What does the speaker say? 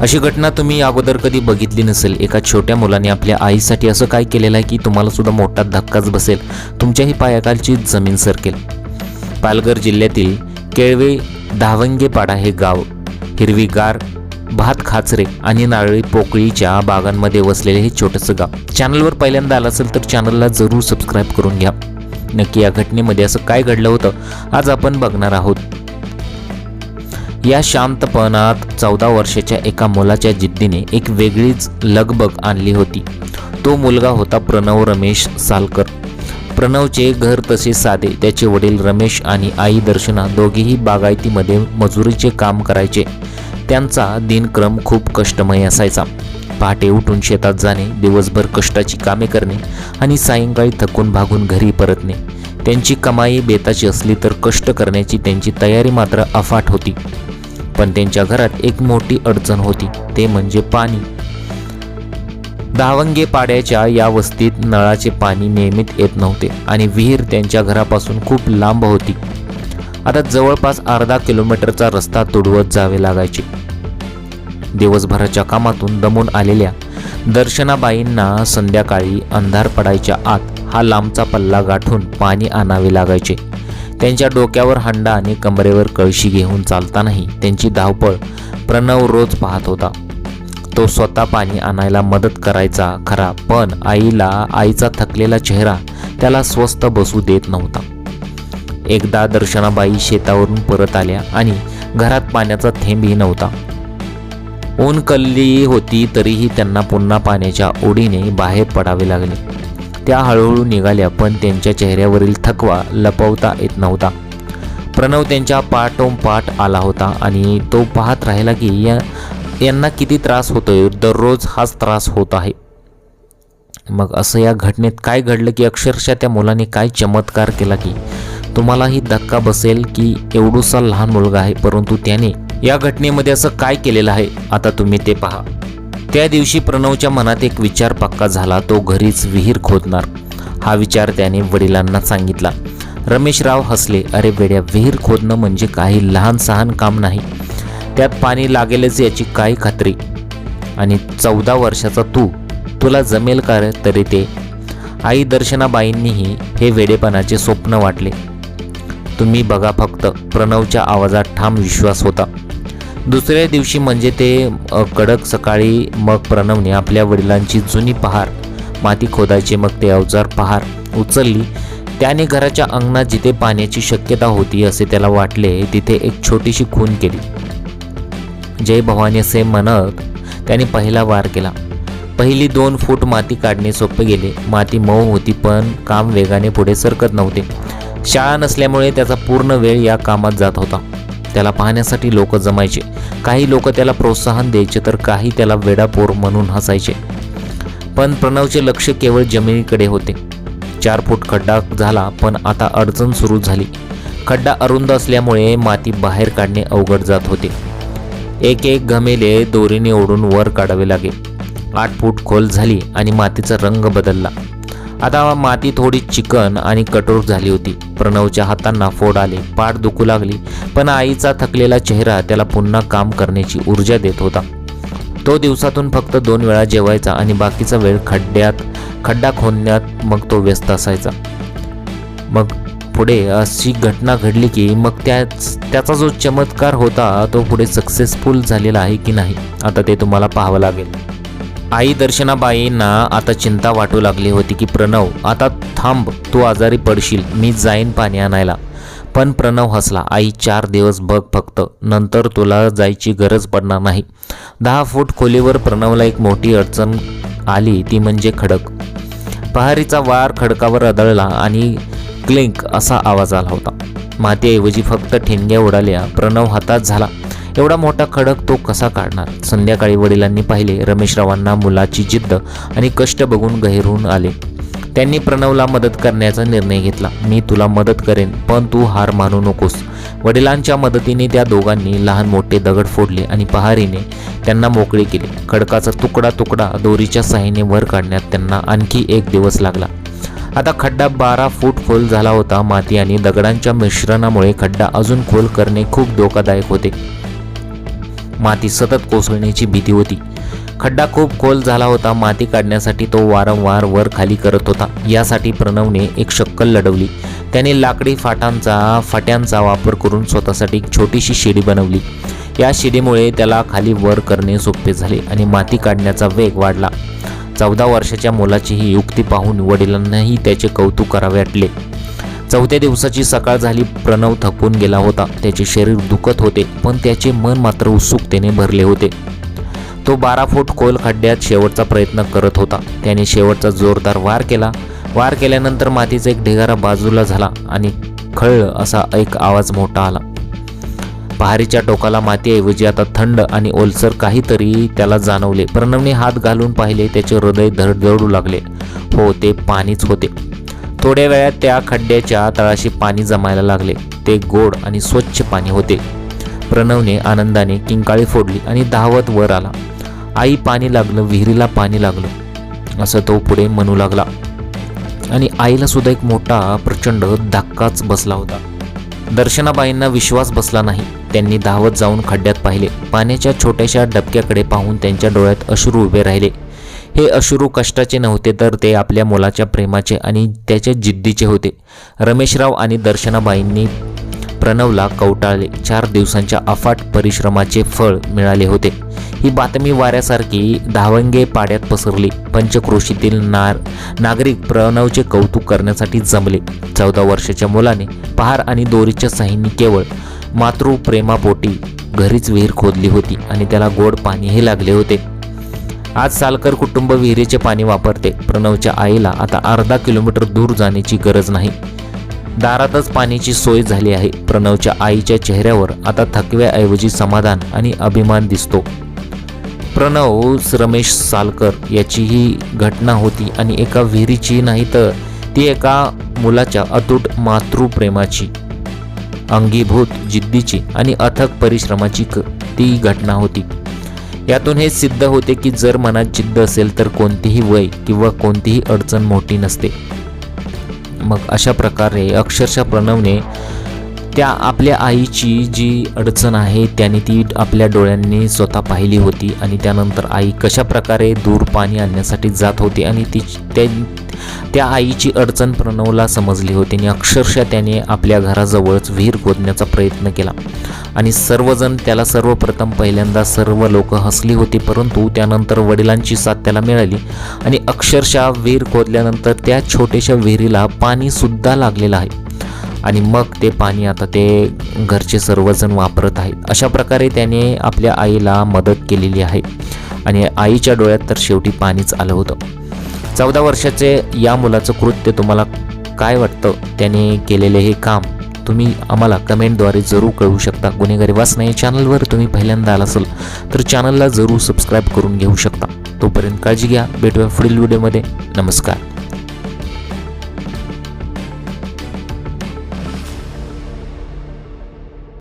अशी घटना तुम्ही अगोदर कधी बघितली नसेल. एका छोट्या मुलाने आपल्या आईसाठी असं काय केलेलं आहे की तुम्हाला सुद्धा मोठा धक्काच बसेल. तुमच्याही पायाखालची जमीन सरकेल. पालघर जिल्ह्यातील केळवे धावंगेपाडा हे गाव हिरवीगार भात खाचरे आणि नारळी पोकळीच्या बागांमध्ये वसलेले हे छोटंसं गाव. चॅनलवर पहिल्यांदा आलं असेल तर चॅनलला जरूर सबस्क्राईब करून घ्या. नक्की या घटनेमध्ये असं काय घडलं होतं आज आपण बघणार आहोत. या शांतपणात चौदा वर्षाच्या एका मुलाच्या जिद्दीने एक वेगळीच लगबग आणली होती. तो मुलगा होता प्रणव रमेश सालकर. प्रणवचे घर तसे साधे त्याचे वडील रमेश आणि आई दर्शना दोघेही बागायतीमध्ये मजुरीचे काम करायचे. त्यांचा दिनक्रम खूप कष्टमय असायचा. पहाटे उठून शेतात जाणे दिवसभर कष्टाची कामे करणे आणि सायंकाळी थकून भागून घरी परतणे. त्यांची कमाई बेताची असली तर कष्ट करण्याची त्यांची तयारी मात्र अफाट होती. पण त्यांच्या घरात एक मोठी अडचण होती. ते म्हणजे पाणी. दहावंगे पाड्याच्या या वस्तीत नळाचे पाणी नियमित येत नव्हते आणि विहीर त्यांच्या घरापासून खूप लांब होती. आता जवळपास अर्धा किलोमीटरचा रस्ता तुडवत जावे लागायचे. दिवसभराच्या कामातून दमून आलेल्या दर्शनाबाईंना संध्याकाळी अंधार पडायच्या आत हा लांबचा पल्ला गाठून पाणी आणावे लागायचे. त्यांच्या डोक्यावर हंडा आणि कमरेवर कळशी घेऊन चालतानाही त्यांची धावपळ प्रणव रोज पाहत होता. तो स्वतः पाणी आणायला मदत करायचा खरा पण आईला आईचा थकलेला चेहरा त्याला स्वस्त बसू देत नव्हता. एकदा दर्शनाबाई शेतावरून परत आल्या आणि घरात पाण्याचा थेंबही नव्हता. ऊन कल्ली होती तरीही त्यांना पुन्हा पाण्याच्या ओढीने बाहेर पडावे लागले. त्या हळूहळू निघाल्या पण त्यांच्या चेहऱ्यावरील थकवा लपवता येत नव्हता. प्रणव त्यांच्या पाठोपाठ आला होता आणि तो पाहत राहिला की या यांना किती त्रास होतोय दररोज हाच त्रास होत आहे. मग असं या घटनेत काय घडलं की अक्षरशः त्या मुलाने काय चमत्कार केला की तुम्हालाही धक्का बसेल की एवढूसा लहान मुलगा आहे परंतु त्याने या घटनेमध्ये असं काय केलेलं आहे आता तुम्ही ते पहा. त्या दिवशी प्रणवच्या मनात एक विचार पक्का झाला तो घरीच विहीर खोदणार. हा विचार त्याने वडिलांना सांगितला. रमेशराव हसले अरे बेड्या विहीर खोदणं म्हणजे काही लहान सहान काम नाही. त्यात पाणी लागेलच याची काही खात्री? आणि चौदा वर्षाचा तू तुला जमेल का तरी ते? आई दर्शनाबाईंनीही हे वेडेपणाचे स्वप्न वाटले. तुम्ही बघा फक्त प्रणवच्या आवाजात ठाम विश्वास होता. दुसऱ्या दिवशी म्हणजे ते कडक सकाळी मग प्रणवने आपल्या वडिलांची जुनी पहार माती खोदायचे मग ते अवजार पहार उचलली. त्याने घराच्या अंगणात जिथे पाण्याची शक्यता होती असे त्याला वाटले तिथे एक छोटीशी खून केली. जय भवानी असे म्हणत त्याने पहिला वार केला. पहिली दोन फूट माती काढणे सोपे गेले. माती मऊ होती पण काम वेगाने पुढे सरकत नव्हते. शाळा नसल्यामुळे त्याचा पूर्ण वेळ या कामात जात होता. त्याला पाहण्यासाठी लोक जमायचे. काही लोक त्याला प्रोत्साहन द्यायचे तर काही त्याला वेडापोर म्हणून हसायचे. पण प्रणवचे लक्ष केवळ जमिनीकडे होते. चार फूट खड्डा झाला पण आता अडचण सुरू झाली. खड्डा अरुंद असल्यामुळे माती बाहेर काढणे अवघड जात होते. एक एक घमेले दोरीने ओढून वर काढावे लागे. आठ फूट खोल झाली आणि मातीचा रंग बदलला. आता माती थोडी चिकन आणि कठोर झाली होती. प्रणवच्या हातांना फोड आले पाठ दुखू लागली पण आईचा थकलेला चेहरा त्याला पुन्हा काम करण्याची ऊर्जा देत होता. तो दिवसातून फक्त दोन वेळा जेवायचा आणि बाकीचा वेळ खड्ड्यात खड्डा खोदण्यात मग तो व्यस्त असायचा. मग पुढे अशी घटना घडली की मग त्याच त्याचा जो चमत्कार होता तो पुढे सक्सेसफुल झालेला आहे की नाही आता ते तुम्हाला पाहावं लागेल. आई दर्शनाबाईंना आता चिंता वाटू लागली होती की प्रणव आता थांब तू आजारी पडशील मी जाईन पाणी आणायला. पण प्रणव हसला आई चार दिवस बघ फक्त नंतर तुला जायची गरज पडणार नाही. दहा फूट खोलीवर प्रणवला एक मोठी अडचण आली ती म्हणजे खडक. पहारीचा वार खडकावर आदळला आणि क्लिंक असा आवाज आला होता. मातीऐवजी फक्त ठिणग्या उडाल्या प्रणव हातात झाला. एवढा मोठा खडक तो कसा काढणार? संध्याकाळी वडिलांनी पाहिले रमेशरावांना मुलाची जिद्द आणि कष्ट बघून गहिरून आले. त्यांनी प्रणवला मदत करण्याचा निर्णय घेतला. मी तुला मदत करेन पण तू हार मानू नकोस. वडिलांच्या मदतीने त्या दोघांनी लहान मोठे दगड फोडले आणि पहारीने त्यांना मोकळे केले. खडकाचा तुकडा तुकडा दोरीच्या साहाय्याने वर काढण्यात त्यांना आणखी एक दिवस लागला. आता खड्डा बारा फूट खोल झाला होता. माती आणि दगडांच्या मिश्रणामुळे खड्डा अजून खोल करणे खूप धोकादायक होते. माती सतत कोसळण्याची भीती होती. खड्डा खूप खोल झाला होता माती काढण्यासाठी तो वारंवार वर खाली करत होता. यासाठी प्रणवने एक शक्कल लढवली. त्याने लाकडी फाटांचा फाट्यांचा वापर करून स्वतःसाठी एक छोटीशी शिडी बनवली. या शिडीमुळे त्याला खाली वर करणे सोपे झाले आणि माती काढण्याचा वेग वाढला. चौदा वर्षाच्या मुलाची ही युक्ती पाहून वडिलांनाही त्याचे कौतुक करावे वाटले. चौथ्या दिवसाची सकाळ झाली प्रणव थकून गेला होता. त्याचे शरीर दुखत होते पण त्याचे मन मात्र उत्सुकतेने भरले होते. तो बारा फूट खोल खड्ड्यात शेवटचा प्रयत्न करत होता. त्याने शेवटचा जोरदार वार केला. वार केल्यानंतर मातीचा एक ढिगारा बाजूला झाला आणि खळ असा एक आवाज मोठा आला. पहारीच्या टोकाला मातीऐवजी आता थंड आणि ओलसर काहीतरी त्याला जाणवले. प्रणवने हात घालून पाहिले त्याचे हृदय धडधडू लागले. हो ते पाणीच होते. थोड्या वेळात त्या खड्ड्याच्या तळाशी पाणी जमायला लागले. ते गोड आणि स्वच्छ पाणी होते. प्रणवने आनंदाने किंकाळी फोडली आणि धावत वर आला. आई पाणी लागलं विहिरीला पाणी लागलं. असं तो पुढे म्हणू लागला. आणि आईला सुद्धा एक मोठा प्रचंड धक्काच बसला होता. दर्शनाबाईंना विश्वास बसला नाही. त्यांनी धावत जाऊन खड्ड्यात पाहिले. पाण्याच्या छोट्याशा डबक्याकडे पाहून त्यांच्या डोळ्यात अश्रू उभे राहिले. हे अश्रू कष्टाचे नव्हते तर ते आपल्या मुलाच्या प्रेमाचे आणि त्याच्या जिद्दीचे होते. रमेशराव आणि दर्शनाबाईंनी प्रणवला कवटाळले. चार दिवसांच्या अफाट परिश्रमाचे फळ मिळाले होते. ही बातमी वाऱ्यासारखी धावंगे पाड्यात पसरली. पंचक्रोशीतील नार नागरिक प्रणवचे कौतुक करण्यासाठी जमले. चौदा वर्षाच्या मुलाने पहार आणि दोरीच्या साह्यांनी केवळ मातृप्रेमापोटी घरीच विहीर खोदली होती आणि त्याला गोड पाणीही लागले होते. आज सालकर कुटुंब विहिरीचे पाणी वापरते. प्रणवच्या आईला आता अर्धा किलोमीटर दूर जाण्याची गरज नाही. दारातच पाण्याची सोय झाली आहे. प्रणवच्या आईच्या चेहऱ्यावर आता थकव्याऐवजी समाधान आणि अभिमान दिसतो. प्रणव रमेश सालकर याची ही घटना होती आणि एका विहिरीची नाही तर ती एका मुलाच्या अतूट मातृप्रेमाची अंगीभूत जिद्दीची आणि अथक परिश्रमाची क- ती घटना होती. यातून हे सिद्ध होते की जर मनात जिद्द असेल तर कोणतीही वय किंवा कोणतीही अडचण मोठी नसते. मग अशा प्रकारे अक्षरशः प्रणवने त्या आपल्या आईची जी अडचण आहे त्याने ती आपल्या डोळ्यांनी स्वतः पाहिली होती आणि त्यानंतर आई कशा प्रकारे दूर पाणी आणण्यासाठी जात होती आणि ती त्या त्या आईची अडचण प्रणवला समजली होती आणि अक्षरशः त्याने आपल्या घराजवळच विहीर खोदण्याचा प्रयत्न केला. आणि सर्वजण त्याला सर्वप्रथम पहिल्यांदा सर्व लोक हसली होती परंतु त्यानंतर वडिलांची साथ त्याला मिळाली आणि अक्षरशः विहीर खोदल्यानंतर त्या छोट्याशा विहिरीला पाणीसुद्धा लागलेलं आहे. आणि मग ते पाणी आता ते घरचे सर्वजण वापरत आहेत. अशा प्रकारे त्याने आपल्या आईला मदत केलेली आहे. आणि आईच्या डोळ्यात तर शेवटी पाणीच आलं होतं. चौदा वर्षाचे या मुलाचं कृत्य तुम्हाला काय वाटतं? त्याने केलेले हे काम तुम्ही आम्हाला कमेंटद्वारे जरूर कळवू शकता. गुन्हेगारी वाचना या चॅनलवर तुम्ही पहिल्यांदा आला असेल तर चॅनलला जरूर सबस्क्राईब करून घेऊ शकता. तोपर्यंत काळजी घ्या. भेटूया पुढील व्हिडिओमध्ये. नमस्कार.